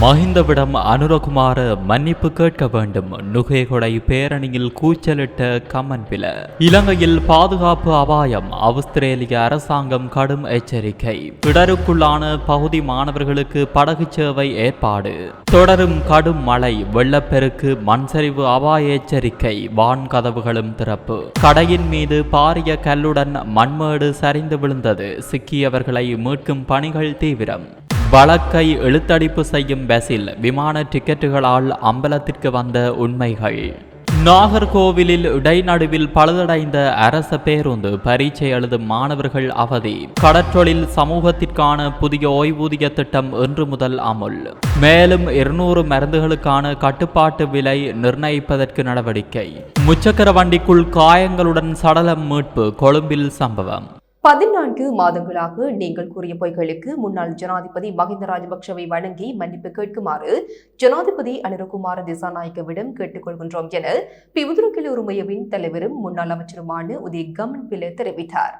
மஹிந்தவிடம் அனுரகுமார மன்னிப்பு கேட்க வேண்டும். நுகைகொடை பேரணியில் கூச்சலிட்ட கமன்பில இலங்கையில் பாதுகாப்பு அபாயம். ஆஸ்திரேலிய அரசாங்கம் கடும் எச்சரிக்கை. பிடருக்குள்ளான பகுதி மாணவர்களுக்கு படகு சேவை ஏற்பாடு. தொடரும் கடும் மழை. வெள்ளப்பெருக்கு மண்சரிவு அபாய எச்சரிக்கை. வான் கதவுகளும் திறப்பு. கடையின் மீது பாரிய கல்லுடன் மண்மேடு சரிந்து விழுந்தது. சிக்கியவர்களை மீட்கும் பணிகள் தீவிரம். வழக்கை எழுத்தடிப்பு செய்யும் பஸ்ஸில் விமான டிக்கெட்டுகளால் அம்பலத்திற்கு வந்த உண்மைகள். நாகர்கோவிலில் இடைநடுவில் பழுதடைந்த அரச பேருந்து பரீட்சை எழுதும் மாணவர்கள் அவதி. கடற்றொழில் சமூகத்திற்கான புதிய ஓய்வூதிய திட்டம் இன்று முதல் அமுல். மேலும் இருநூறு மருந்துகளுக்கான கட்டுப்பாட்டு விலை நிர்ணயிப்பதற்கு நடவடிக்கை. முச்சக்கர வண்டிக்குள் காயங்களுடன் சடலம் மீட்பு கொழும்பில் சம்பவம். பதினான்கு மாதங்களாக நீங்கள் கூறிய பொய்களுக்கு முன்னாள் ஜனாதிபதி மஹிந்த ராஜபக்சவை வழங்கி மன்னிப்பு கேட்குமாறு ஜனாதிபதி அனுரகுமார திசாநாயக்கவிடம் கேட்டுக்கொள்கின்றோம் என பிவுதுரக்கில் உரிமையவின் தலைவரும் முன்னாள் அமைச்சருமான உதய கமன் பிள்ளை தெரிவித்தார்.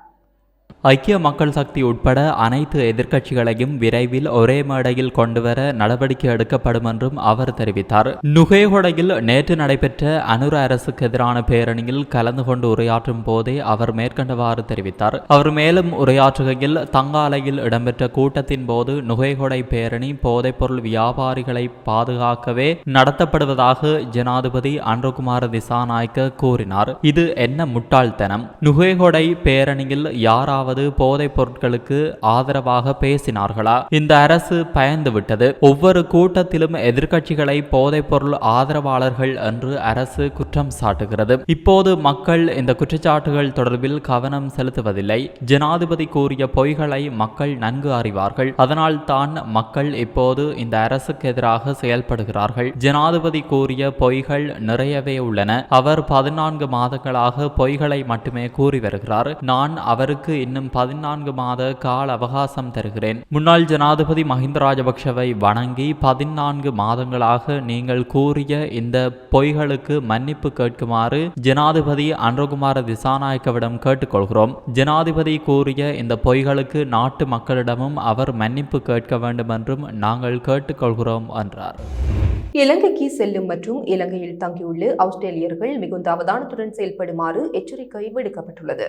ஐக்கிய மக்கள் சக்தி உட்பட அனைத்து எதிர்க்கட்சிகளையும் விரைவில் ஒரே மேடையில் கொண்டுவர நடவடிக்கை எடுக்கப்படும் என்றும் அவர் தெரிவித்தார். நுகேகொடையில் நேற்று நடைபெற்ற அனுர அரசுக்கு எதிரான பேரணியில் கலந்து கொண்டு உரையாற்றும் போதே அவர் மேற்கண்டவாறு தெரிவித்தார். அவர் மேலும் உரையாற்றுகையில் தங்காலையில் இடம்பெற்ற கூட்டத்தின் போது நுகேகொடை பேரணி போதைப்பொருள் வியாபாரிகளை பாதுகாக்கவே நடத்தப்படுவதாக ஜனாதிபதி அன்ருகுமார திசாநாயக்க கூறினார். இது என்ன முட்டாள்தனம்? நுகேகொடை பேரணியில் யாராவது போதைப் பொருட்களுக்கு ஆதரவாக பேசினார்களா? இந்த அரசு பயந்து விட்டது. ஒவ்வொரு கூட்டத்திலும் எதிர்க்கட்சிகளை போதைப் பொருள் ஆதரவாளர்கள் என்று அரசு குற்றம் சாட்டுகிறது. இப்போது மக்கள் இந்த குற்றச்சாட்டுகள் தொடர்பில் கவனம் செலுத்துவதில்லை. ஜனாதிபதி கூறிய பொய்களை மக்கள் நன்கு அறிவார்கள். அதனால் தான் மக்கள் இப்போது இந்த அரசுக்கு எதிராக செயல்படுகிறார்கள். ஜனாதிபதி கூறிய பொய்கள் நிறையவே உள்ளன. அவர் பதினான்கு மாதங்களாக பொய்களை மட்டுமே கூறி வருகிறார். நான் அவருக்கு இன்னும் பதினான்கு மாத கால அவகாசம் தருகிறேன். முன்னாள் ஜனாதிபதி மஹிந்த ராஜபக்ஷவை வணங்கி பதினான்கு மாதங்களாக நீங்கள் கூறிய இந்த பொய்களுக்கு மன்னிப்பு கேட்குமாறு ஜனாதிபதி அன்றகுமார திசாநாயக்கவிடம் கேட்டுக்கொள்கிறோம். ஜனாதிபதி கூறிய இந்த பொய்களுக்கு நாட்டு மக்களிடமும் அவர் மன்னிப்பு கேட்க வேண்டும் என்றும் நாங்கள் கேட்டுக்கொள்கிறோம் என்றார். இலங்கைக்கு செல்லும் மற்றும் இலங்கையில் தங்கியுள்ள ஆஸ்திரேலியர்கள் மிகுந்த அவதானத்துடன் செயல்படுமாறு எச்சரிக்கை விடுக்கப்பட்டுள்ளது.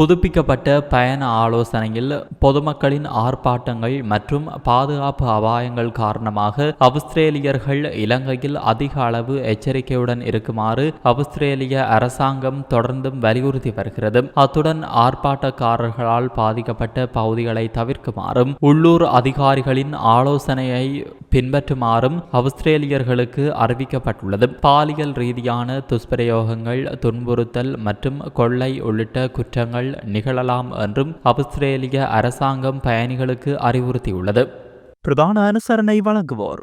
புதுப்பிக்கப்பட்ட பயண ஆலோசனையில் பொதுமக்களின் ஆர்ப்பாட்டங்கள் மற்றும் பாதுகாப்பு அபாயங்கள் காரணமாக அவுஸ்திரேலியர்கள் இலங்கையில் அதிக அளவு எச்சரிக்கையுடன் இருக்குமாறு அவுஸ்திரேலிய அரசாங்கம் தொடர்ந்தும் வலியுறுத்தி வருகிறது. அத்துடன் ஆர்ப்பாட்டக்காரர்களால் பாதிக்கப்பட்ட பகுதிகளை தவிர்க்குமாறும் உள்ளூர் அதிகாரிகளின் ஆலோசனையை பின்பற்றுமாறும் அவுஸ்திரேலியர்களுக்கு அறிவிக்கப்பட்டுள்ளது. பாலியல் ரீதியான துஷ்பிரயோகங்கள் துன்புறுத்தல் மற்றும் கொள்ளை உள்ளிட்ட குற்றங்கள் நிகழலாம் என்றும் அவுஸ்திரேலிய அரசாங்கம் பயணிகளுக்கு அறிவுறுத்தியுள்ளது. பிரதான அனுசரணை வழங்குவோர்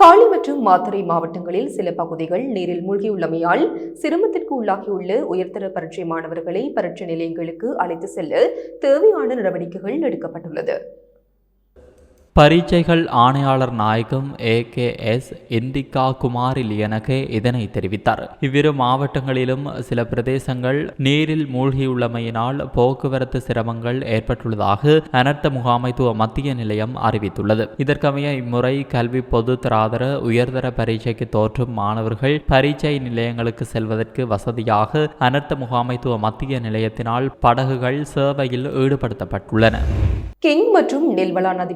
காலி மற்றும் மாத்தறை மாவட்டங்களில் சில பகுதிகள் நீரில் மூழ்கியுள்ளமையால் சிரமத்திற்கு உள்ளாகியுள்ள உயர்தர பரீட்சை மாணவர்களை பரீட்சை நிலையங்களுக்கு அழைத்து செல்ல தேவையான நடவடிக்கைகள் எடுக்கப்பட்டுள்ளது. பரீட்சைகள் ஆணையாளர் நாயகம் A K S Indika Kumari Liyanage இதனை தெரிவித்தார். இவ்விரு மாவட்டங்களிலும் சில பிரதேசங்கள் நீரில் மூழ்கியுள்ளமையினால் போக்குவரத்து சிரமங்கள் ஏற்பட்டுள்ளதாக அனர்த்த முகாமைத்துவ மத்திய நிலையம் அறிவித்துள்ளது. இதற்கமைய இம்முறை கல்வி பொது தராதர உயர்தர பரீட்சைக்கு தோற்றும் மாணவர்கள் பரீட்சை நிலையங்களுக்கு செல்வதற்கு வசதியாக அனர்த்த முகாமைத்துவ மத்திய நிலையத்தினால் படகுகள் சேவையில் ஈடுபடுத்தப்பட்டுள்ளன. கிங் மற்றும் நெல்வளா நதி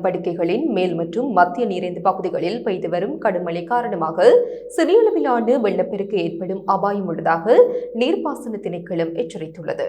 மேல் மற்றும் மத்திய நீரேந்து பகுதிகளில் பெய்து வரும் கடுமழை காரணமாக சிறிய அளவிலான வெள்ளப்பெருக்கு ஏற்படும் அபாயம் உள்ளதாக நீர்ப்பாசன திணைக்களம் எச்சரித்துள்ளது.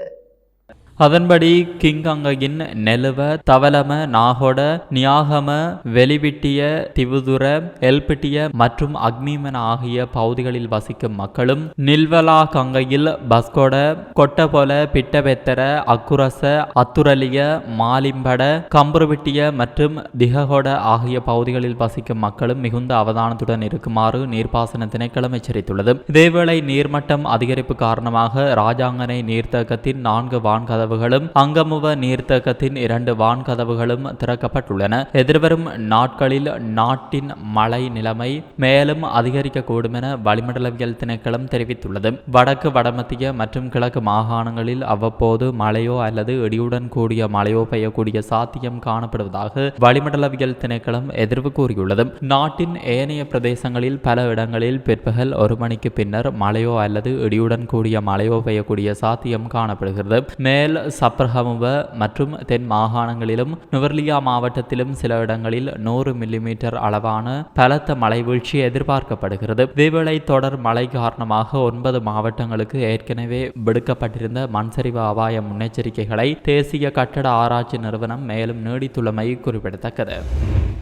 அதன்படி கிங்கங்கையின் நெலுவ தவலம நாகொட நியாகம வெளிவிட்டிய திவுதுர எல்பிட்டிய மற்றும் அக்னிமன ஆகிய பகுதிகளில் வசிக்கும் மக்களும் நில்வலா கங்கையில் பஸ்கொட கொட்டபொல பிட்டபெத்தர அக்குரச அத்துரலிய மாலிம்பட கம்புருவிட்டிய மற்றும் திககொட ஆகிய பகுதிகளில் வசிக்கும் மக்களும் மிகுந்த அவதானத்துடன் இருக்குமாறு நீர்ப்பாசன திணைக்களம் எச்சரித்துள்ளது. இதேவேளை நீர்மட்டம் அதிகரிப்பு காரணமாக ராஜாங்கனை நீர்த்தேக்கத்தின் நான்கு வான்கதவுகளும் அங்கமுவ நீர்த்தகத்தின் இரண்டு வான்கதவுகளும் திறக்கப்பட்டுள்ளன. எதிர்வரும் நாட்களில் நாட்டின் மழை நிலைமை மேலும் அதிகரிக்கக்கூடும் என வளிமண்டலவியல் திணைக்களம் தெரிவித்துள்ளது. வடக்கு வடமத்திய மற்றும் கிழக்கு மாகாணங்களில் அவ்வப்போது மழையோ அல்லது இடியுடன் கூடிய மழையோ பெய்யக்கூடிய சாத்தியம் காணப்படுவதாக வளிமண்டலவியல் திணைக்களம் எதிர்வு கூறியுள்ளது. நாட்டின் ஏனைய பிரதேசங்களில் பல இடங்களில் பிற்பகல் ஒரு மணிக்கு பின்னர் மழையோ அல்லது இடியுடன் கூடிய மழையோ பெய்யக்கூடிய சாத்தியம் காணப்படுகிறது. மேல் சப்ரஹமுவ மற்றும் தென் மாகாணங்களிலும் நுவர்லியா மாவட்டத்திலும் சில இடங்களில் நூறு மில்லிமீட்டர் அளவான பலத்த மழை வீழ்ச்சி எதிர்பார்க்கப்படுகிறது. இதேவேளை தொடர் மழை காரணமாக ஒன்பது மாவட்டங்களுக்கு ஏற்கனவே விடுக்கப்பட்டிருந்த மண்சரிவு அபாய முன்னெச்சரிக்கைகளை தேசிய கட்டட ஆராய்ச்சி நிறுவனம் மேலும் நீடித்துள்ளமை குறிப்பிடத்தக்கது.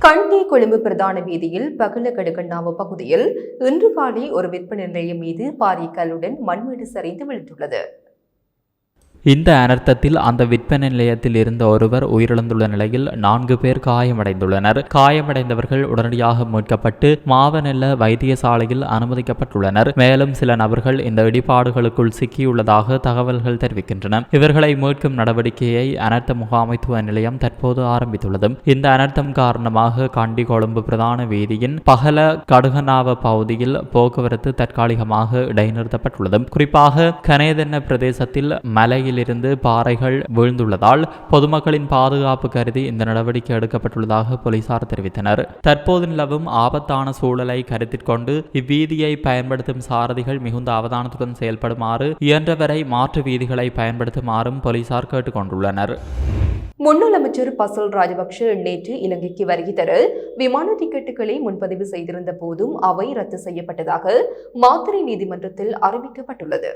கண்டி கொழும்பு பிரதான வீதியில் பகலகடுகண்ணாவு பகுதியில் இன்று காலை ஒரு விற்பனை நிலையம் மீது பாரிய கல்லுடன் மண்மேடு சரிந்து விழுந்துள்ளது. இந்த அனர்த்தத்தில் அந்த விற்பனை நிலையத்தில் இருந்த ஒருவர் உயிரிழந்துள்ள நிலையில் நான்கு பேர் காயமடைந்துள்ளனர். காயமடைந்தவர்கள் உடனடியாக மீட்கப்பட்டு மாவனெல்ல வைத்தியசாலையில் அனுமதிக்கப்பட்டுள்ளனர். மேலும் சில நபர்கள் இந்த இடிபாடுகளுக்குள் சிக்கியுள்ளதாக தகவல்கள் தெரிவிக்கின்றன. இவர்களை மீட்கும் நடவடிக்கையை அனர்த்த முகாமைத்துவ நிலையம் தற்போது ஆரம்பித்துள்ளது. இந்த அனர்த்தம் காரணமாக கண்டி கொழும்பு பிரதான வீதியின் பகல கடுகனாவ பகுதியில் போக்குவரத்து தற்காலிகமாக இடைநிறுத்தப்பட்டுள்ளது. குறிப்பாக கனேதென்ன பிரதேசத்தில் மலையில் இருந்து பாறைகள் வீழ்ந்துள்ளதால் பொதுமக்களின் பாதுகாப்பு கருதி இந்த நடவடிக்கை எடுக்கப்பட்டுள்ளதாக போலீசார் தெரிவித்தனர். தற்போது நிலவும் ஆபத்தான சூழலை கருத்தில் கொண்டு இவ்வீதியை பயன்படுத்தும் சாரதிகள் மிகுந்த அவதானத்துடன் செயல்படுமாறு இயன்றவரை மாற்று வீதிகளை பயன்படுத்துமாறும் போலீசார் கேட்டுக்கொண்டுள்ளனர். முன்னாள் அமைச்சர் பசல் ராஜபக்ஷ நேற்று இலங்கைக்கு வருகை தர விமான டிக்கெட்டுகளை முன்பதிவு செய்திருந்த போதும் அவை ரத்து செய்யப்பட்டதாக மாத்திரை நீதிமன்றத்தில் அறிவிக்கப்பட்டுள்ளது.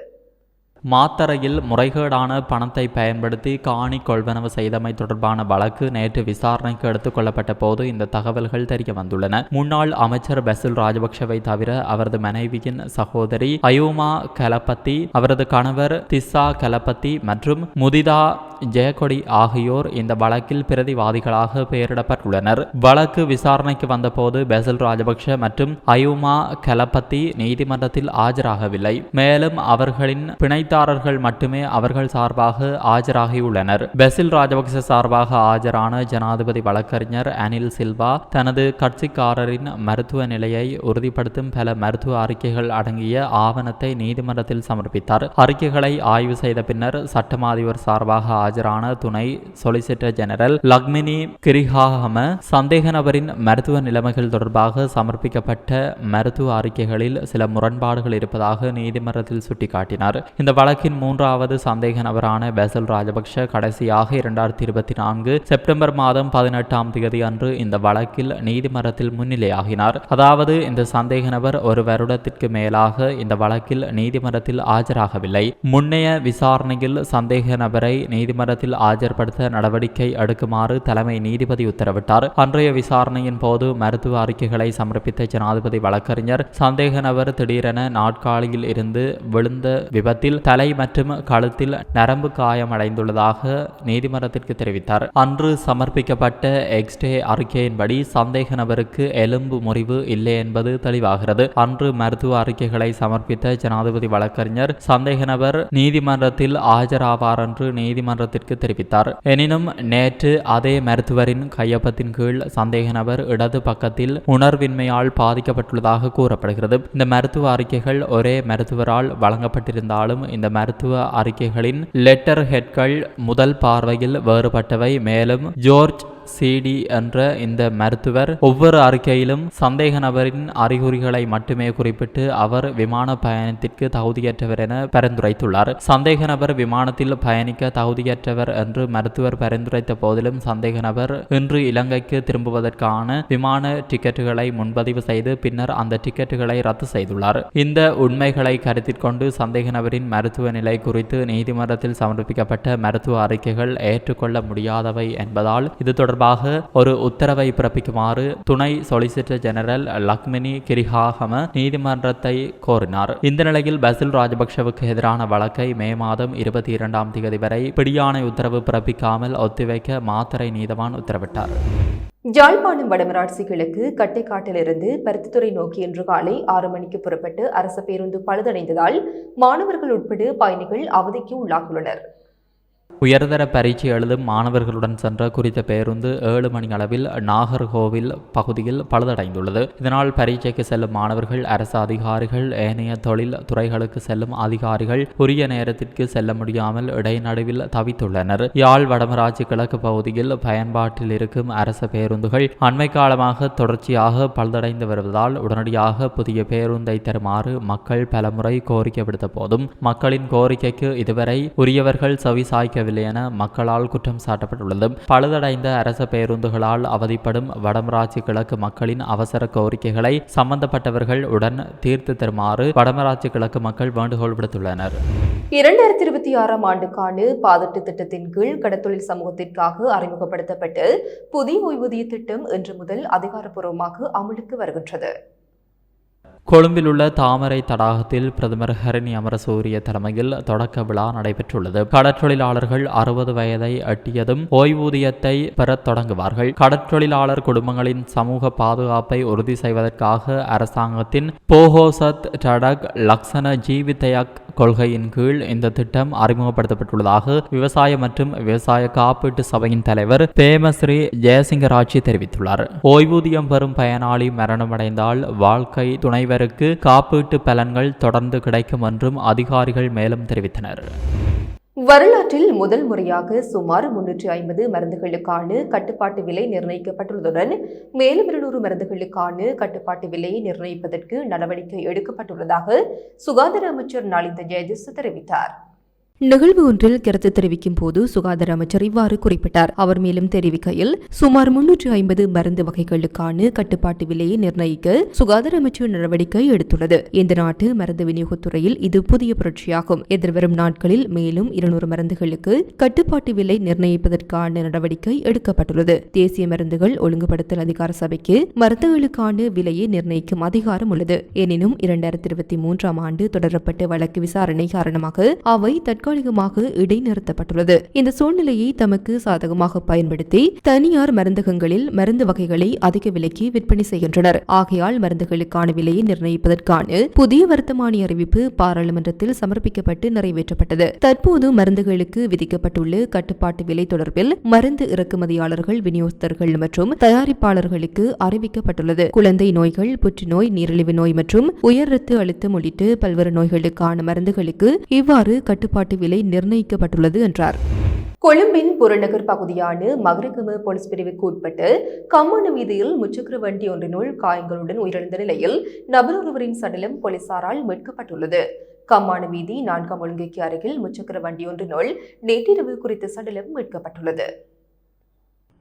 மாத்தறையில் முறைகேடான பணத்தை பயன்படுத்தி காணி கொள்வனவு செய்தமை தொடர்பான வழக்கு நேற்று விசாரணைக்கு எடுத்துக் கொள்ளப்பட்ட போது இந்த தகவல்கள் தெரிய வந்துள்ளன. முன்னாள் அமைச்சர் பசில் ராஜபக்ஷவை தவிர அவரது மனைவியின் சகோதரி அயூமா கலப்பத்தி அவரது கணவர் திசா கலப்பத்தி மற்றும் முதிதா ஜெயக்கொடி ஆகியோர் இந்த வழக்கில் பிரதிவாதிகளாக பெயரிடப்பட்டுள்ளனர். வழக்கு விசாரணைக்கு வந்தபோது பெசல் ராஜபக்ஷ மற்றும் அயூமா கலப்பத்தி நீதிமன்றத்தில் ஆஜராகவில்லை. மேலும் அவர்களின் பிணைத்தாரர்கள் மட்டுமே அவர்கள் சார்பாக ஆஜராகியுள்ளனர். பெசில் ராஜபக்ச சார்பாக ஆஜரான ஜனாதிபதி வழக்கறிஞர் அனில் சில்வா தனது கட்சிக்காரரின் மருத்துவ நிலையை உறுதிப்படுத்தும் பல மருத்துவ அறிக்கைகள் அடங்கிய ஆவணத்தை நீதிமன்றத்தில் சமர்ப்பித்தார். அறிக்கைகளை ஆய்வு செய்த பின்னர் சட்டமாதிபர் சார்பாக ஆஜரான துணை சொலிசிட்டர் ஜெனரல் லக்மினி கிரிஹாகம சந்தேக நபரின் மருத்துவ நிலைமைகள் தொடர்பாக சமர்ப்பிக்கப்பட்ட மருத்துவ அறிக்கைகளில் சில முரண்பாடுகள் இருப்பதாக நீதிமன்றத்தில் சுட்டிக்காட்டினார். இந்த வழக்கின் மூன்றாவது சந்தேக நபரான பெசல் ராஜபக்ஷ கடைசியாக இரண்டாயிரத்தி இருபத்தி நான்கு செப்டம்பர் மாதம் பதினெட்டாம் தேதி அன்று இந்த வழக்கில் நீதிமன்றத்தில் முன்னிலையாகினார். அதாவது இந்த சந்தேக நபர் ஒரு வருடத்திற்கு மேலாக இந்த வழக்கில் நீதிமன்றத்தில் ஆஜராகவில்லை. முன்னைய விசாரணையில் சந்தேக நபரை நீதிமன்றத்தில் ஆஜர்படுத்த நடவடிக்கை எடுக்குமாறு தலைமை நீதிபதி உத்தரவிட்டார். அன்றைய விசாரணையின் போது மருத்துவ அறிக்கைகளை சமர்ப்பித்த ஜனாதிபதி வழக்கறிஞர் சந்தேக நபர் திடீரென நாட்காலியில் இருந்து விழுந்த விபத்தில் தலை மற்றும் கழுத்தில் நரம்பு காயமடைந்துள்ளதாக நீதிமன்றத்திற்கு தெரிவித்தார். அன்று சமர்ப்பிக்கப்பட்ட எக்ஸ்டே அறிக்கையின்படி சந்தேக நபருக்கு எலும்பு முறிவு இல்லை என்பது தெளிவாகிறது. அன்று மருத்துவ அறிக்கைகளை சமர்ப்பித்த ஜனாதிபதி வழக்கறிஞர் சந்தேக நபர் நீதிமன்றத்தில் ஆஜராவார் என்று நீதிமன்றத்திற்கு தெரிவித்தார். எனினும் நேற்று அதே மருத்துவரின் கையொப்பத்தின் கீழ் சந்தேக நபர் இடது பக்கத்தில் உணர்வின்மையால் பாதிக்கப்பட்டுள்ளதாக கூறப்படுகிறது. இந்த மருத்துவ அறிக்கைகள் ஒரே மருத்துவரால் வழங்கப்பட்டிருந்தாலும் இந்த மருத்துவ அறிக்கைகளின் லெட்டர் ஹெட்கள் முதல் பார்வையில் வேறுபட்டவை. மேலும் ஜோர்ஜ் சிடி என்ற இந்த மருத்துவர் ஒவ்வொரு அறிக்கையிலும் சந்தேக நபரின் அறிகுறிகளை மட்டுமே குறிப்பிட்டு அவர் விமான பயணத்திற்கு தகுதியற்றவர் என பரிந்துரைத்துள்ளார். சந்தேக நபர் விமானத்தில் பயணிக்க தகுதியற்றவர் என்று மருத்துவர் பரிந்துரைத்த போதிலும் சந்தேக நபர் இன்று இலங்கைக்கு திரும்புவதற்கான விமான டிக்கெட்டுகளை முன்பதிவு செய்து பின்னர் அந்த டிக்கெட்டுகளை ரத்து செய்துள்ளார். இந்த உண்மைகளை கருத்தில் கொண்டு சந்தேக நபரின் மருத்துவ நிலை குறித்து நீதிமன்றத்தில் சமர்ப்பிக்கப்பட்ட மருத்துவ அறிக்கைகள் ஏற்றுக்கொள்ள முடியாதவை என்பதால் இது தொடர்பாக ஒரு உத்தரவை பிறப்பிக்குமாறு துணை சொலிசிட்டர் ஜெனரல் லக்மினி கிரிஹாகம நீதிமன்றத்தை கோரினார். இந்த நிலையில் பசில் ராஜபக்ஷவுக்கு எதிரான வழக்கை மே மாதம் இருபத்தி இரண்டாம் தேதி வரை பிடியாணை உத்தரவு பிறப்பிக்காமல் ஒத்திவைக்க மாத்தரை நீதவான் உத்தரவிட்டார். ஜாழ்ப்பாணம் வடமராட்சி கிழக்கு கட்டைக்காட்டிலிருந்து பருத்தித்துறை நோக்கி இன்று காலை ஆறு மணிக்கு புறப்பட்டு அரசு பேருந்து பழுதடைந்ததால் மாணவர்கள் உட்பட பயணிகள் அவதிக்கு உள்ளாகியுள்ளனர். உயர்தர பரீட்சை எழுதும் மாணவர்களுடன் சென்ற குறித்த பேருந்து ஏழு மணி அளவில் நாகர்கோவில் பகுதியில் பழுதடைந்துள்ளது. இதனால் பரீட்சைக்கு செல்லும் மாணவர்கள் அரசு அதிகாரிகள் ஏனைய தொழில் துறைகளுக்கு செல்லும் அதிகாரிகள் உரிய நேரத்திற்கு செல்ல முடியாமல் இடைநடுவில் தவித்துள்ளனர். யாழ் வடமராட்சி கிழக்கு பகுதியில் பயன்பாட்டில் இருக்கும் அரசு பேருந்துகள் அண்மை காலமாக தொடர்ச்சியாக பழுதடைந்து வருவதால் உடனடியாக புதிய பேருந்தை தருமாறு மக்கள் பலமுறை கோரிக்கை விடுத்த போதும் மக்களின் கோரிக்கைக்கு இதுவரை உரியவர்கள் செவி பாதிக்கவில்லை என மக்களால் குற்றம் சாட்டப்பட்டுள்ளது. பழுதடைந்த அரச பேருந்துகளால் அவதிப்படும் வடமராட்சி கிழக்கு மக்களின் அவசர கோரிக்கைகளை சம்பந்தப்பட்டவர்கள் உடன் தீர்த்து தருமாறு வடமராட்சி கிழக்கு மக்கள் வேண்டுகோள் விடுத்துள்ளனர். இரண்டாயிரத்தி இருபத்தி ஆறாம் ஆண்டுக்கான பாதட்டு திட்டத்தின் கீழ் கடத்தொழில் சமூகத்திற்காக அறிமுகப்படுத்தப்பட்டு புதிய ஓய்வூதிய திட்டம் இன்று முதல் அதிகாரப்பூர்வமாக அமலுக்கு வருகின்றது. கொழும்பில் உள்ள தாமரை தடாகத்தில் பிரதமர் ஹரணி அமரசூரிய தலைமையில் தொடக்க விழா நடைபெற்றுள்ளது. கடற்றொழிலாளர்கள் அறுபது வயதை எட்டியதும் ஓய்வூதியத்தை பெறத் தொடங்குவார்கள். கடற்றொழிலாளர் குடும்பங்களின் சமூக பாதுகாப்பை உறுதி செய்வதற்காக அரசாங்கத்தின் போஹோசத் டடக் லக்ஷன ஜீவிதயக் கொள்கையின் கீழ் இந்த திட்டம் அறிமுகப்படுத்தப்பட்டுள்ளதாக விவசாய மற்றும் விவசாய காப்பீட்டு சபையின் தலைவர் பேமஸ்ரீ ஜெயசிங்கராட்சி தெரிவித்துள்ளார். ஓய்வூதியம் பெறும் பயனாளி மரணமடைந்தால் வாழ்க்கை துணைவருக்கு காப்பீட்டு பலன்கள் தொடர்ந்து கிடைக்கும் என்றும் அதிகாரிகள் மேலும் தெரிவித்தனர். வரலாற்றில் முதல் முறையாக சுமார் முன்னூற்றி ஐம்பது மருந்துகளுக்கான கட்டுப்பாட்டு விலை நிர்ணயிக்கப்பட்டுள்ளதுடன் மேலும் இருநூறு மருந்துகளுக்கான கட்டுப்பாட்டு விலையை நிர்ணயிப்பதற்கு நடவடிக்கை எடுக்கப்பட்டுள்ளதாக சுகாதார அமைச்சர் நளிந்த ஜெயதிஸ் தெரிவித்தார். நிகழ்வு ஒன்றில் கருத்து தெரிவிக்கும் போது சுகாதார அமைச்சர் இவ்வாறு குறிப்பிட்டார். அவர் மேலும் தெரிவிக்கையில் சுமார் முன்னூற்று ஐம்பது மருந்து வகைகளுக்கான கட்டுப்பாட்டு விலையை நிர்ணயிக்க சுகாதார அமைச்சர் நடவடிக்கை எடுத்துள்ளது. இந்த நாட்டு மருந்து விநியோகத்துறையில் இது புதிய புரட்சியாகும். எதிர்வரும் நாட்களில் மேலும் இருநூறு மருந்துகளுக்கு கட்டுப்பாட்டு விலை நிர்ணயிப்பதற்கான நடவடிக்கை எடுக்கப்பட்டுள்ளது. தேசிய மருந்துகள் ஒழுங்குபடுத்தல் அதிகார சபைக்கு மருந்துகளுக்கான விலையை நிர்ணயிக்கும் அதிகாரம் உள்ளது. எனினும் இரண்டாயிரத்தி இருபத்தி மூன்றாம் ஆண்டு தொடரப்பட்ட வழக்கு விசாரணை காரணமாக அவை தற்கொலை தற்காலிகமாக இடைநிறுத்தப்பட்டுள்ளது. இந்த சூழ்நிலையை தமக்கு சாதகமாக பயன்படுத்தி தனியார் மருந்தகங்களில் மருந்து வகைகளை அதிக விலைக்கு விற்பனை செய்கின்றனர். ஆகையால் மருந்துகளுக்கான விலையை நிர்ணயிப்பதற்கான புதிய வர்த்தமானி அறிவிப்பு பாராளுமன்றத்தில் சமர்ப்பிக்கப்பட்டு நிறைவேற்றப்பட்டது. தற்போது மருந்துகளுக்கு விதிக்கப்பட்டுள்ள கட்டுப்பாட்டு விலை தொடர்பில் மருந்து இறக்குமதியாளர்கள் விநியோகஸ்தர்கள் மற்றும் தயாரிப்பாளர்களுக்கு அறிவிக்கப்பட்டுள்ளது. குழந்தை நோய்கள் புற்றுநோய் நீரிழிவு நோய் மற்றும் உயர் ரத்த அழுத்தம் உள்ளிட்ட பல்வேறு நோய்களுக்கான மருந்துகளுக்கு இவ்வாறு கட்டுப்பாட்டு விலை நிர்ணயிக்கப்பட்டுள்ளது என்றார். கொழும்பின் புறநகர் பகுதியான மகரகம போலீஸ் பிரிவுக்கு உட்பட்டு கம்மான வீதியில் முச்சக்கர வண்டி ஒன்றினுள் காயங்களுடன் உயிரிழந்த நிலையில் நபர் ஒருவரின் சடலம் போலீசாரால் மீட்கப்பட்டுள்ளது. கம்மான வீதி நான்காம் ஒழுங்கைக்கு அருகில் முச்சக்கர வண்டி ஒன்றினுள் நேற்றிரவு குறித்த சடலம் மீட்கப்பட்டுள்ளது.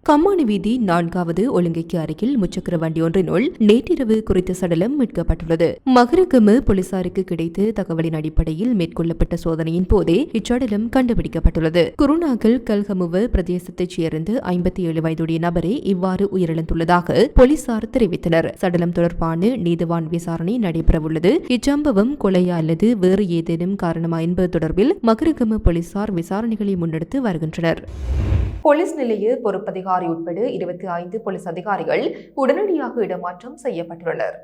கம்மானி வீதி நான்காவது ஒழுங்கைக்கு அருகில் முச்சக்கர வண்டி ஒன்றினுள் நேற்றிரவு குறித்த சடலம் மீட்கப்பட்டுள்ளது. மகரகம போலீசாருக்கு கிடைத்த தகவலின் அடிப்படையில் மேற்கொள்ளப்பட்ட சோதனையின் போதே இச்சடலம் கண்டுபிடிக்கப்பட்டுள்ளது. குருநாகல் கல்கமுவ பிரதேசத்தைச் சேர்ந்த ஐம்பத்தி ஏழு வயதுடைய நபரே இவ்வாறு உயிரிழந்துள்ளதாக போலீசார் தெரிவித்தனர். சடலம் தொடர்பான நீதிவான் விசாரணை நடைபெறவுள்ளது. இச்சம்பவம் கொலையா அல்லது வேறு ஏதேனும் காரணமா என்பது தொடர்பில் மகரகம போலீசார் விசாரணைகளை முன்னெடுத்து வருகின்றனர். போலீஸ் நிலைய பொறுப்பதிகாரி உட்பட இருபத்தி ஐந்து போலீஸ் அதிகாரிகள் உடனடியாக இடமாற்றம் செய்யப்பட்டுள்ளனர்.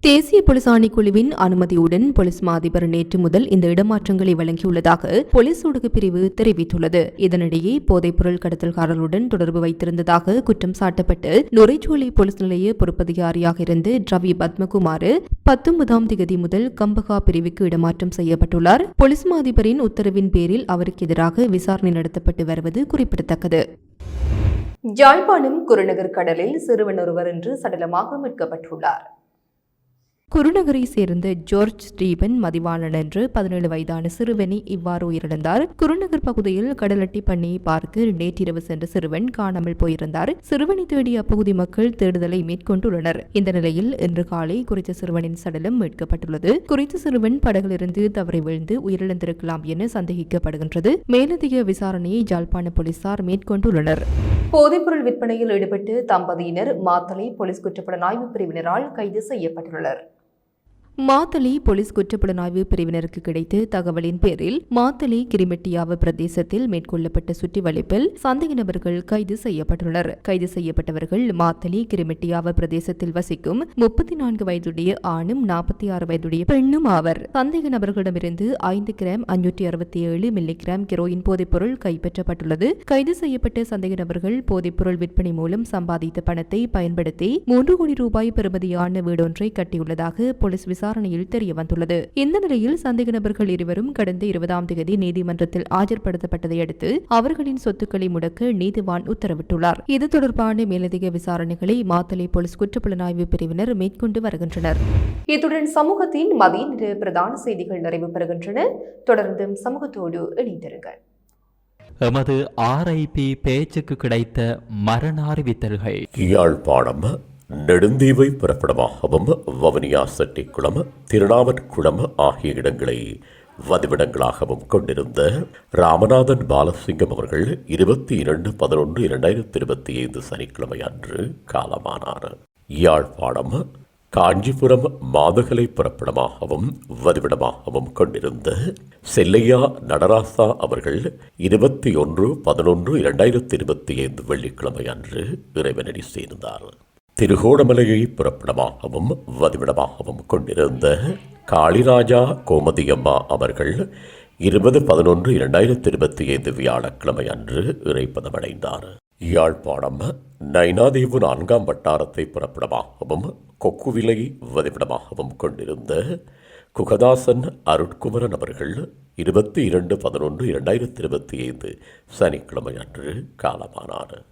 தேசிய போலீஸ் ஆணைக்குழுவின் அனுமதியுடன் போலீஸ் மாதிபர் நேற்று முதல் இந்த இடமாற்றங்களை வழங்கியுள்ளதாக போலீஸ் ஊடக பிரிவு தெரிவித்துள்ளது. இதனிடையே போதைப்பொருள் கடத்தல்காரர்களுடன் தொடர்பு வைத்திருந்ததாக குற்றம் சாட்டப்பட்டு நுரைச்சோலை போலீஸ் நிலைய பொறுப்பதிகாரியாக இருந்து ரவி பத்மகுமார் பத்தொன்பதாம் திகதி முதல் கம்பகா பிரிவுக்கு இடமாற்றம் செய்யப்பட்டுள்ளார். போலீஸ் மாதிபரின் உத்தரவின் பேரில் அவருக்கு எதிராக விசாரணை நடத்தப்பட்டு வருவது குறிப்பிடத்தக்கது. யாழ்ப்பாணம் குருநகர் கடலில் சிறுவன் ஒருவர் இன்று சடலமாக மீட்கப்பட்டுள்ளார். குருநகரை சேர்ந்த ஜோர்ஜ் ஸ்டீபன் மதிவாளன் என்று பதினேழு வயதான சிறுவனை இவ்வாறு உயிரிழந்தார். குருநகர் பகுதியில் கடலட்டி பண்ணையை பார்க்க நேற்றிரவு சென்ற சிறுவன் காணாமல் போயிருந்தார். சிறுவனை தேடிய அப்பகுதி மக்கள் தேடுதலை மேற்கொண்டுள்ளனர். இந்த நிலையில் இன்று காலை குறித்த சிறுவனின் சடலம் மீட்கப்பட்டுள்ளது. குறித்த சிறுவன் படகிலிருந்து தவறி விழுந்து உயிரிழந்திருக்கலாம் என சந்தேகிக்கப்படுகின்றது. மேலதிக விசாரணையை ஜாழ்ப்பாண போலீசார் மேற்கொண்டுள்ளனர். போதைப்பொருள் விற்பனையில் ஈடுபட்டு தம்பதியினர் மாத்தளை போலீஸ் குற்றப்புலனாய்வு பிரிவினரால் கைது செய்யப்பட்டுள்ளனர். மாத்தளி போலீஸ் குற்றப்புலனாய்வு பிரிவினருக்கு கிடைத்த தகவலின் பேரில் மாத்தளி கிரிமெட்டியாவ பிரதேசத்தில் மேற்கொள்ளப்பட்ட சுற்றிவளைப்பில் சந்தேக நபர்கள் கைது செய்யப்பட்டுள்ளனர். கைது செய்யப்பட்டவர்கள் மாத்தளி கிரிமெட்டியாவ பிரதேசத்தில் வசிக்கும் முப்பத்தி நான்கு வயதுடைய ஆணும் நாற்பத்தி ஆறு வயதுடைய பெண்ணும் ஆவர். சந்தேக நபர்களிடமிருந்து ஐந்து கிராம் அஞ்சூற்றி அறுபத்தி ஏழு மில்லிகிராம் கெரோயின் போதைப்பொருள் கைப்பற்றப்பட்டுள்ளது. கைது செய்யப்பட்ட சந்தேக நபர்கள் போதைப்பொருள் விற்பனை மூலம் சம்பாதித்த பணத்தை பயன்படுத்தி மூன்று கோடி ரூபாய் பெறுமதியான வீடொன்றை கட்டியுள்ளதாக போலீஸ் விசாரணையில் தெரிய வந்துள்ளது இந்த நிலையில் சந்தேக நபர்கள் இருவரும் கடந்த இருபதாம் தேதி நீதிமன்றத்தில் ஆஜர்படுத்தப்பட்டதை அடுத்து அவர்களின் சொத்துக்களை முடக்க நீதிவான் உத்தரவிட்டுள்ளார். இது தொடர்பான மேலதிக விசாரணைகளை மாத்தளை போலீஸ் குற்றப்புலனாய்வு பிரிவினர் மேற்கொண்டு வருகின்றனர். இத்துடன் சமூகத்தின் மதிய நேர பிரதான செய்திகள் நிறைவு பெறுகின்றன. தொடர்ந்தும் சமூகத்தோடு இணைந்திருங்கள். எமது ஆர்ஐபி பேச்சுக்கு கிடைத்த மரண அறிவித்தல்கள். யாழ்ப்பாணம் நெடுந்தீவை புறப்படமாகவும் வவுனியா செட்டிக்குளம் திருநாவன்குளம் ஆகிய இடங்களை வதிவிடங்களாகவும் கொண்டிருந்த ராமநாதன் பாலசிங்கம் அவர்கள் இருபத்தி இரண்டு பதினொன்று இரண்டாயிரத்தி இருபத்தி ஐந்து சனிக்கிழமை அன்று காலமானார். யாழ்ப்பாணம் காஞ்சிபுரம் மாதகலை புறப்படமாகவும் வதிவிடமாகவும் கொண்டிருந்த செல்லையா நடராசா அவர்கள் இருபத்தி ஒன்று பதினொன்று இரண்டாயிரத்தி இருபத்தி ஐந்து வெள்ளிக்கிழமை அன்று இறைவனடி சேர்ந்தார். திருகோணமலையை புறப்படமாகவும் வதிவிடமாகவும் கொண்டிருந்த காளிராஜா கோமதியம்மா அவர்கள் இருபது பதினொன்று இரண்டாயிரத்தி இருபத்தி ஐந்து வியாழக்கிழமை அன்று இறைப்பதமடைந்தார். யாழ்ப்பாணம் நைனாதேவு நான்காம் வட்டாரத்தை புறப்படமாகவும் கொக்குவிலை வதிவிடமாகவும் கொண்டிருந்த குகதாசன் அருட்குமரன் அவர்கள் இருபத்தி இரண்டு பதினொன்று இரண்டாயிரத்தி இருபத்தி ஐந்து சனிக்கிழமை அன்று காலமானார்.